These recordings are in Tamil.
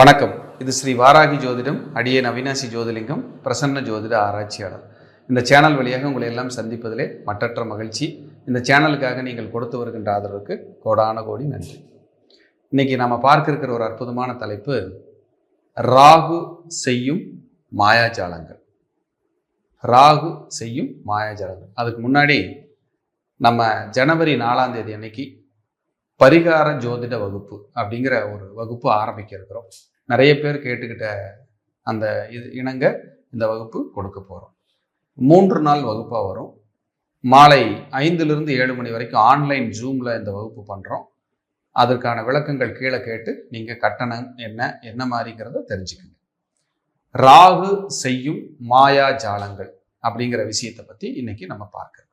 வணக்கம். இது ஸ்ரீ வாராகி ஜோதிடம் அடியே நவீனாசி ஜோதிலிங்கம் பிரசன்ன ஜோதிட ஆராய்ச்சியாளர். இந்த சேனல் வழியாக உங்களை எல்லாம் சந்திப்பதிலே மற்றற்ற மகிழ்ச்சி. இந்த சேனலுக்காக நீங்கள் கொடுத்து வருகின்ற ஆதரவுக்கு கோடான கோடி நன்றி. இன்னைக்கு நாம் பார்க்க இருக்கிற ஒரு அற்புதமான தலைப்பு ராகு செய்யும் மாயாஜாலங்கள். ராகு செய்யும் மாயாஜாலங்கள். அதுக்கு முன்னாடி நம்ம ஜனவரி நாலாம் தேதி அன்னைக்கு பரிகார ஜோதிட வகுப்பு அப்படிங்கிற ஒரு வகுப்பு ஆரம்பிக்க இருக்கிறோம். நிறைய பேர் கேட்டுக்கிட்ட அந்த இது இணங்க இந்த வகுப்பு கொடுக்க போகிறோம் மூன்று நாள் வகுப்பாக வரும். மாலை ஐந்துலேருந்து ஏழு மணி வரைக்கும் ஆன்லைன் ஜூமில் இந்த வகுப்பு பண்ணுறோம் அதற்கான விளக்கங்கள் கீழே கேட்டு நீங்கள் கட்டணம் என்ன என்ன மாதிரிங்கிறத தெரிஞ்சுக்கங்க. ராகு செய்யும் மாயா ஜாலங்கள் அப்படிங்கிற விஷயத்தை பற்றி இன்னைக்கு நம்ம பார்க்கறது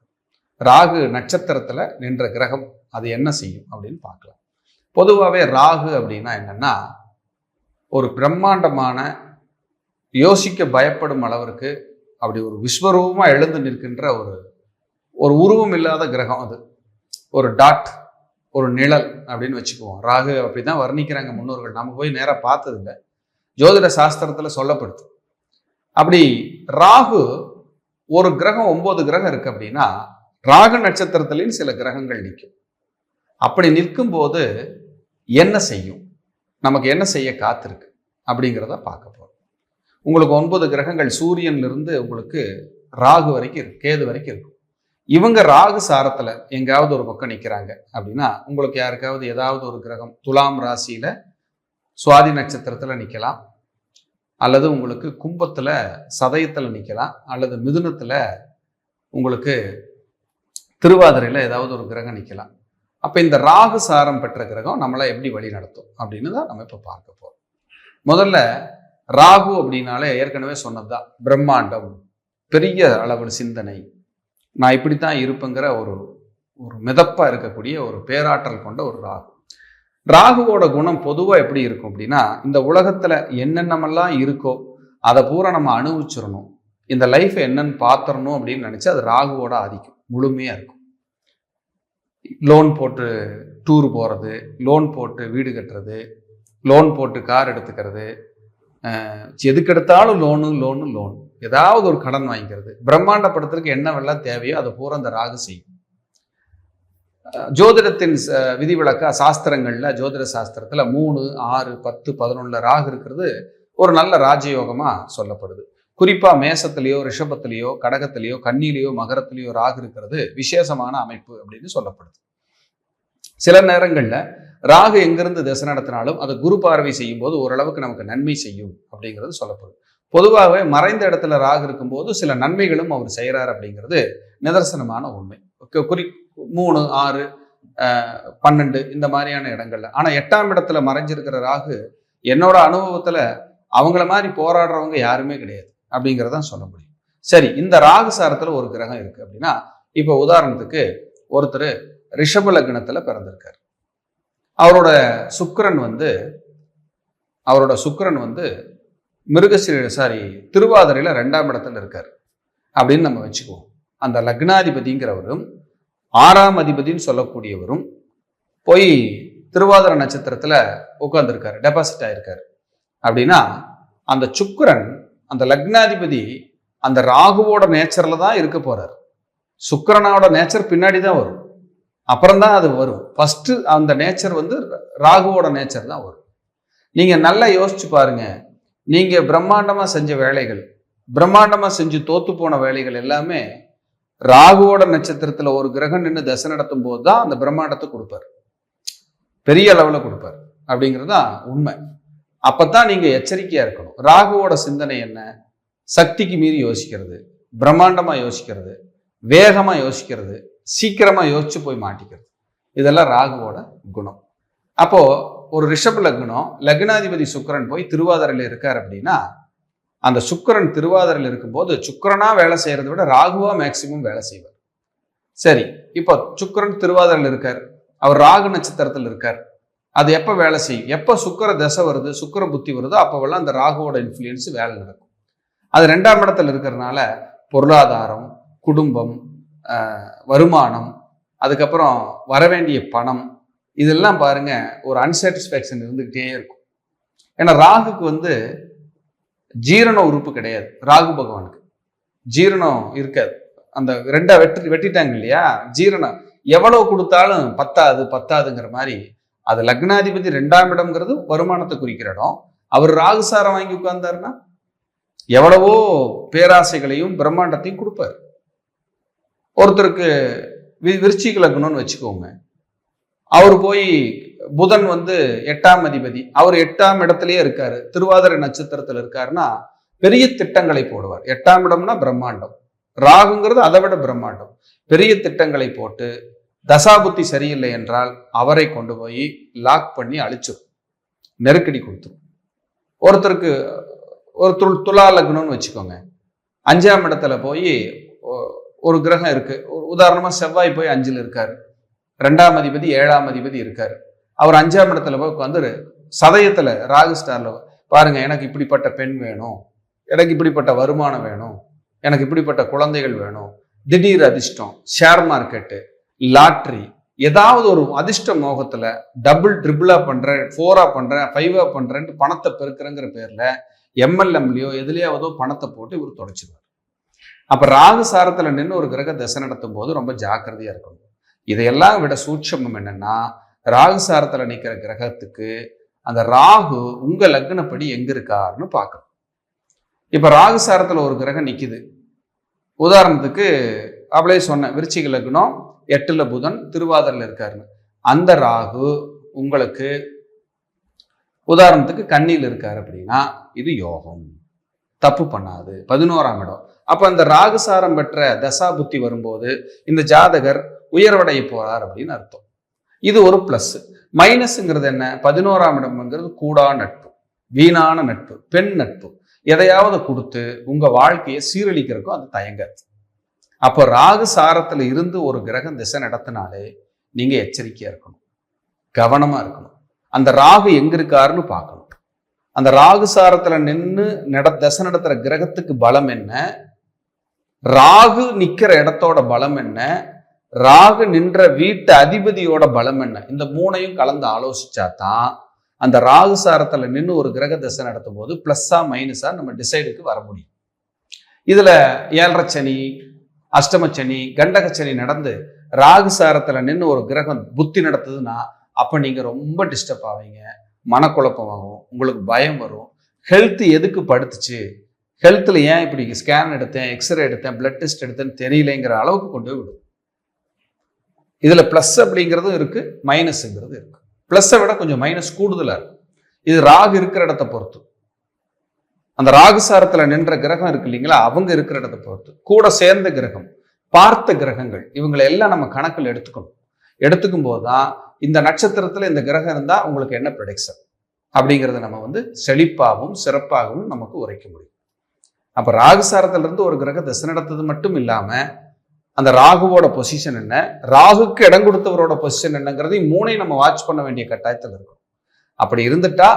ராகு நட்சத்திரத்தில் நின்ற கிரகம் அது என்ன செய்யும் அப்படின்னு பார்க்கலாம். பொதுவாகவே ராகு அப்படின்னா என்னன்னா ஒரு பிரம்மாண்டமான யோசிக்க பயப்படும் அளவிற்கு அப்படி ஒரு விஸ்வரூபமாக எழுந்து நிற்கின்ற ஒரு ஒரு உருவம் இல்லாத கிரகம் அது. ஒரு டாட் ஒரு நிழல் அப்படின்னு வச்சுக்குவோம். ராகு அப்படி தான் வர்ணிக்கிறாங்க முன்னோர்கள். நம்ம போய் நேராக பார்த்ததில்லை ஜோதிட சாஸ்திரத்தில் சொல்லப்படுது. அப்படி ராகு ஒரு கிரகம் ஒம்பது கிரகம் இருக்கு அப்படின்னா ராகு நட்சத்திரத்துலேயும் சில கிரகங்கள் நிற்கும். அப்படி நிற்கும் போது என்ன செய்யும்? நமக்கு என்ன செய்ய காத்திருக்கு அப்படிங்கிறத பார்க்க போகிறோம் உங்களுக்கு ஒன்பது கிரகங்கள் சூரியன்லேருந்து உங்களுக்கு ராகு வரைக்கும் இருக்கு கேது வரைக்கும் இருக்கும் இவங்க ராகு சாரத்தில் எங்காவது ஒரு பக்கம் நிற்கிறாங்க அப்படின்னா உங்களுக்கு யாருக்காவது ஏதாவது ஒரு கிரகம் துலாம் ராசியில் சுவாதி நட்சத்திரத்தில் நிற்கலாம் அல்லது உங்களுக்கு கும்பத்தில் சதயத்தில் நிற்கலாம் அல்லது மிதுனத்தில் உங்களுக்கு திருவாதிரையில் ஏதாவது ஒரு கிரகம் நிற்கலாம் அப்போ இந்த ராகு சாரம் பெற்ற கிரகம் நம்மளை எப்படி வழி நடத்தும் அப்படின்னு தான் நம்ம இப்போ பார்க்க போகிறோம் முதல்ல ராகு அப்படின்னாலே ஏற்கனவே சொன்னது தான் பிரம்மாண்டம் பெரிய அளவில் சிந்தனை. நான் இப்படித்தான் இருப்பேங்கிற ஒரு ஒரு மிதப்பாக இருக்கக்கூடிய ஒரு பேராற்றல் கொண்ட ஒரு ராகு. ராகுவோட குணம் பொதுவாக எப்படி இருக்கும் அப்படின்னா இந்த உலகத்தில் என்னென்னமெல்லாம் இருக்கோ அதை பூரா நம்ம அனுபவிச்சிடணும் இந்த லைஃப் என்னன்னு பார்த்துடணும் அப்படின்னு நினச்சி அது ராகுவோட ஆதிக்கம் முழுமையாக இருக்கும். லோன் போட்டு டூர் போகிறது லோன் போட்டு வீடு கட்டுறது லோன் போட்டு கார் எடுத்துக்கிறது எதுக்கெடுத்தாலும் லோனு லோனு லோன் ஏதாவது ஒரு கடன் வாங்கிக்கிறது. பிரம்மாண்டப்படுத்துறதுக்கு என்ன வெள்ளம் தேவையோ அதை பூரா அந்த ராகு செய்யும். ஜோதிடத்தின் விதிவிலக்கா சாஸ்திரங்களில் ஜோதிட சாஸ்திரத்தில் மூணு ஆறு பத்து பதினொன்னுல ராகு இருக்கிறது ஒரு நல்ல ராஜயோகமாக சொல்லப்படுது. குறிப்பாக மேசத்திலேயோ ரிஷபத்திலேயோ கடகத்திலேயோ கன்னிலேயோ மகரத்திலேயோ ராகு இருக்கிறது விசேஷமான அமைப்பு அப்படின்னு சொல்லப்படுது. சில நேரங்களில் ராகு எங்கிருந்து திசை நடத்தினாலும் அதை குரு பார்வை செய்யும் போது ஓரளவுக்கு நமக்கு நன்மை செய்யும் அப்படிங்கிறது சொல்லப்படுது. பொதுவாகவே மறைந்த இடத்துல ராகு இருக்கும்போது சில நன்மைகளும் அவர் செய்கிறார் அப்படிங்கிறது நிதர்சனமான உண்மை. குறி மூணு ஆறு பன்னெண்டு இந்த மாதிரியான இடங்கள்ல. ஆனால் எட்டாம் இடத்துல மறைஞ்சிருக்கிற ராகு என்னோட அனுபவத்தில் அவங்கள மாதிரி போராடுறவங்க யாருமே கிடையாது. அப்படிங்கிறதான் சொல்ல முடியும். சரி இந்த ராகுசாரத்தில் ஒரு கிரகம் இருக்குது அப்படின்னா இப்போ உதாரணத்துக்கு ஒருத்தர் ரிஷப லக்னத்தில் பிறந்திருக்கார். அவரோட சுக்கரன் வந்து அவரோட சுக்கரன் வந்து மிருகசீர சாரி திருவாதிரையில் ரெண்டாம் இடத்துல இருக்கார். அப்படின்னு நம்ம வச்சுக்குவோம். அந்த லக்னாதிபதிங்கிறவரும் ஆறாம் அதிபதின்னு சொல்லக்கூடியவரும் போய் திருவாதிரை நட்சத்திரத்தில் உட்காந்துருக்கார் டெபாசிட் ஆயிருக்காரு. அப்படின்னா அந்த சுக்கரன் அந்த லக்னாதிபதி அந்த ராகுவோட நேச்சரில் தான் இருக்க போறார். சுக்கரனோட நேச்சர் பின்னாடி தான் வரும். அப்புறம் தான் அது வரும். ஃபஸ்ட்டு அந்த நேச்சர் வந்து ராகுவோட நேச்சர் தான் வரும். நீங்கள் நல்லா யோசிச்சு பாருங்க. நீங்கள் பிரம்மாண்டமாக செஞ்ச வேலைகள் பிரம்மாண்டமாக செஞ்சு தோத்து போன வேலைகள் எல்லாமே ராகுவோட நட்சத்திரத்தில் ஒரு கிரகம் நின்று தசை நடத்தும் போது தான் அந்த பிரம்மாண்டத்தை கொடுப்பார். பெரிய அளவில் கொடுப்பார். அப்படிங்கிறது தான் உண்மை. அப்பத்தான் நீங்க எச்சரிக்கையா இருக்கணும். ராகுவோட சிந்தனை என்ன? சக்திக்கு மீறி யோசிக்கிறது. பிரம்மாண்டமா யோசிக்கிறது. வேகமா யோசிக்கிறது. சீக்கிரமா யோசிச்சு போய் மாட்டிக்கிறது. இதெல்லாம் ராகுவோட குணம். அப்போ ஒரு ரிஷப் லக்னம் லக்னாதிபதி சுக்கிரன் போய் திருவாதிரையில் இருக்கார் அப்படின்னா அந்த சுக்கரன் திருவாதிரையில் இருக்கும்போது சுக்கரனா வேலை செய்யறதை விட ராகுவா மேக்சிமம் வேலை செய்வார். சரி இப்போ சுக்கரன் திருவாதிரையில் இருக்கார். அவர் ராகு நட்சத்திரத்தில் இருக்கார். அது எப்போ வேலை செய்யும்? எப்போ சுக்கிர தசை வருது சுக்கிர புத்தி வருதோ அப்போவெல்லாம் அந்த ராகுவோட இன்ஃப்ளூயன்ஸ் வேலை நடக்கும். அது ரெண்டாம் இடத்துல இருக்கிறதுனால பொருளாதாரம் குடும்பம் வருமானம் அதுக்கப்புறம் வரவேண்டிய பணம் இதெல்லாம் பாருங்க ஒரு அன்சாட்டிஸ்ஃபேக்ஷன் இருந்துக்கிட்டே இருக்கும். ஏன்னா ராகுக்கு வந்து ஜீரண உறுப்பு கிடையாது. ராகு பகவானுக்கு. ஜீரணம் இருக்காது. அந்த ரெண்டா வெட்டி வெட்டிட்டாங்க இல்லையா? ஜீரணம் எவ்வளவு கொடுத்தாலும் பத்தாது பத்தாதுங்கிற மாதிரி அது லக்னாதிபதி ரெண்டாம் இடம்ங்கிறது வருமானத்தை குறிக்கிற இடம். அவர் ராகுசாரம் வாங்கி உட்கார்ந்தாருன்னா எவ்வளவோ பேராசைகளையும் பிரம்மாண்டத்தையும் கொடுப்பார். ஒருத்தருக்கு வி விருச்சிக லக்னம்னு வச்சுக்கோங்க. அவர் போய் புதன் வந்து எட்டாம் அதிபதி அவர் எட்டாம் இடத்துலயே இருக்காரு. திருவாதிரை நட்சத்திரத்தில் இருக்காருன்னா பெரிய திட்டங்களை போடுவார். எட்டாம் இடம்னா பிரம்மாண்டம். ராகுங்கிறது அதை விட பிரம்மாண்டம். பெரிய திட்டங்களை போட்டு தசாபுத்தி சரியில்லை என்றால் அவரை கொண்டு போய் லாக் பண்ணி அழிச்சிடும் நெருக்கடி கொடுத்துரும். ஒருத்தருக்கு ஒரு துள் துலா லக்னம்னு வச்சுக்கோங்க. அஞ்சாம் இடத்துல போய் ஒ- ஒரு கிரகம் இருக்கு. உதாரணமாக செவ்வாய் போய் அஞ்சில் இருக்காரு. ரெண்டாம் அதிபதி ஏழாம் அதிபதி இருக்காரு. அவர் அஞ்சாம் இடத்துல போய் உட்காந்து சதயத்தில் ராகு ஸ்டாரில் பாருங்க எனக்கு இப்படிப்பட்ட பெண் வேணும். எனக்கு இப்படிப்பட்ட வருமானம் வேணும். எனக்கு இப்படிப்பட்ட குழந்தைகள் வேணும். திடீர் அதிர்ஷ்டம் ஷேர் மார்க்கெட்டு லாட்ரி. ஏதாவது ஒரு அதிர்ஷ்ட மோகத்துல டபுள் ட்ரிபிளா பண்றேன் ஃபோரா பண்றேன் ஃபைவா பண்றேன்ட்டு பணத்தை பெருக்கிறேங்கிற பேர்ல எம்எல்எம்லயோ எதுலேயாவதோ பணத்தை போட்டு இவர் தொடச்சிடுவார் அப்ப ராகு சாரத்துல நின்று ஒரு கிரக தசை நடத்தும் போது ரொம்ப ஜாக்கிரதையா இருக்கணும். இதையெல்லாம் விட சூட்சமம் என்னன்னா ராகு சாரத்துல நிற்கிற கிரகத்துக்கு அந்த ராகு உங்க லக்னப்படி எங்க இருக்காருன்னு பார்க்கணும். இப்ப ராகு சாரத்துல ஒரு கிரகம் நிக்குது. உதாரணத்துக்கு அவளே சொன்னேன் விருச்சிக லக்னம் எட்டுல புதன் திருவாதிரையில் இருக்காருன்னு அந்த ராகு உங்களுக்கு உதாரணத்துக்கு கண்ணியில் இருக்கார் அப்படின்னா இது யோகம். தப்பு பண்ணாது. பதினோராம் இடம். அப்போ அந்த ராகுசாரம் பெற்ற தசா புத்தி வரும்போது இந்த ஜாதகர் உயர்வடைய போறார் அப்படின்னு அர்த்தம். இது ஒரு ப்ளஸ் மைனஸ்ங்கிறது என்ன? பதினோராம் இடம்ங்கிறது கூடா நட்பு. வீணான நட்பு. பெண் நட்பு. எதையாவது கொடுத்து உங்க வாழ்க்கையை சீரழிக்கிறதுக்கும் அது தயங்காது. அப்போ ராகு சாரத்தில் இருந்து ஒரு கிரகம் திசை நடத்தினாலே நீங்கள் எச்சரிக்கையாக இருக்கணும். கவனமாக இருக்கணும். அந்த ராகு எங்க இருக்காருன்னு பார்க்கணும். அந்த ராகு சாரத்தில் நின்று நட தசை நடத்துகிற கிரகத்துக்கு பலம் என்ன? ராகு நிற்கிற இடத்தோட பலம் என்ன? ராகு நின்ற வீட்டு அதிபதியோட பலம் என்ன? இந்த மூணையும் கலந்து ஆலோசிச்சா தான் அந்த ராகு சாரத்தில் நின்று ஒரு கிரக தசை நடத்தும் போது பிளஸ்ஸா மைனஸா நம்ம டிசைடுக்கு வர முடியும். இதில் ஏழரை சனி அஷ்டமச்சனி கண்டகச்சனி நடந்து ராகு சாரத்தில் நின்று ஒரு கிரகம் புத்தி நடத்துதுன்னா அப்போ நீங்கள் ரொம்ப டிஸ்டர்ப் ஆவீங்க. மனக்குழப்பம் ஆகும் உங்களுக்கு பயம் வரும். ஹெல்த் எதுக்கு படுத்துச்சு? ஹெல்த்தில் ஏன் இப்படி ஸ்கேன் எடுத்தேன் எக்ஸ்ரே எடுத்தேன் பிளட் டெஸ்ட் எடுத்தேன்னு தெரியலைங்கிற அளவுக்கு கொண்டு போய் விடும் இதில் ப்ளஸ் அப்படிங்கிறதும் இருக்குது மைனஸுங்கிறது இருக்குது ப்ளஸ்ஸை விட கொஞ்சம் மைனஸ் கூடுதலாக இருக்கும் இது ராகு இருக்கிற இடத்த பொறுத்து. அந்த ராகுசாரத்துல நின்ற கிரகம் இருக்கு இல்லைங்களா? அவங்க இருக்கிற இடத்தை பொறுத்து. கூட சேர்ந்த கிரகம் பார்த்த கிரகங்கள் இவங்களை எல்லாம் நம்ம கணக்கில் எடுத்துக்கணும். எடுத்துக்கும் போது தான் இந்த நட்சத்திரத்துல இந்த கிரகம் இருந்தா உங்களுக்கு என்ன ப்ரொடெக்ஷன் அப்படிங்கிறத நம்ம வந்து செழிப்பாகவும் சிறப்பாகவும் நமக்கு உரைக்க முடியும். அப்ப ராகு இருந்து ஒரு கிரக திசை நடத்தது மட்டும் இல்லாம அந்த ராகுவோட பொசிஷன் என்ன? ராகுக்கு இடம் கொடுத்தவரோட பொசிஷன் என்னங்கிறதையும் மூணையும் நம்ம வாட்ச் பண்ண வேண்டிய கட்டாயத்தில் இருக்கும். அப்படி இருந்துட்டா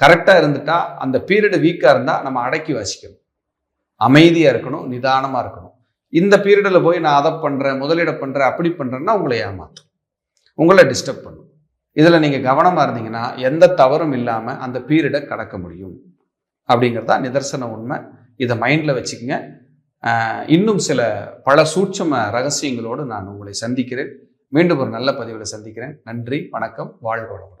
கரெக்டாக இருந்துட்டா அந்த பீரியடு வீக்காக இருந்தால் நம்ம அடக்கி வாசிக்கணும். அமைதியாக இருக்கணும் நிதானமாக இருக்கணும். இந்த பீரியடில் போய் நான் அதை பண்ணுறேன் முதலீடு பண்ணுறேன் அப்படி பண்ணுறேன்னா உங்களை ஏமாற்றும் உங்களை டிஸ்டர்ப் பண்ணும். இதில் நீங்கள் கவனமாக இருந்தீங்கன்னா எந்த தவறும் இல்லாமல் அந்த பீரியடை கடக்க முடியும். அப்படிங்கிறதா நிதர்சன உண்மை. இதை மைண்டில் வச்சுக்கோங்க. இன்னும் சில பல சூட்சம ரகசியங்களோடு நான் உங்களை சந்திக்கிறேன். மீண்டும் ஒரு நல்ல பதிவில் சந்திக்கிறேன். நன்றி வணக்கம் வாழ்க வளமுடன்.